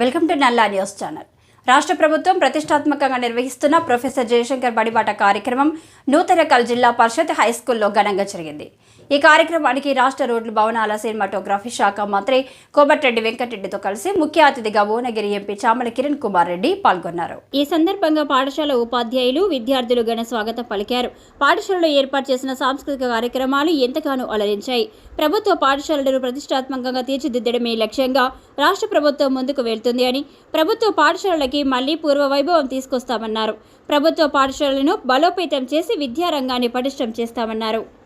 Welcome to Nalla news channel. రాష్ట్ర ప్రభుత్వం ప్రతిష్టాత్మకంగా నిర్వహిస్తున్న ప్రొఫెసర్ జయశంకర్ బడిబాట కార్యక్రమం నూతనకల్ జిల్లా పరిషత్ హై స్కూల్లో ఘనంగా జరిగింది. ఈ కార్యక్రమానికి రాష్ట్ర రోడ్లు భవనాల సినిమాటోగ్రఫీ శాఖ మంత్రి కోమటిరెడ్డి వెంకటరెడ్డితో కలిసి ముఖ్య అతిథిగా భువనగిరి ఎంపీ చామల కిరణ్ కుమార్ రెడ్డి పాల్గొన్నారు. ఈ సందర్భంగా పాఠశాల ఉపాధ్యాయులు విద్యార్థులు ఘన స్వాగతం పలికారు. పాఠశాలలో ఏర్పాటు చేసిన సాంస్కృతిక కార్యక్రమాలు ఎంతగానో అలరించాయి. ప్రభుత్వ పాఠశాలలను ప్రతిష్టాత్మకంగా తీర్చిదిద్దడమే లక్ష్యంగా రాష్ట్ర ప్రభుత్వం ముందుకు వెళ్తుంది అని ప్రభుత్వ పాఠశాలలకి మళ్ళీ పూర్వ వైభవం తీసుకొస్తామన్నారు. ప్రభుత్వ పాఠశాలను బలోపేతం చేసి విద్యారంగాన్ని పటిష్టం చేస్తామన్నారు.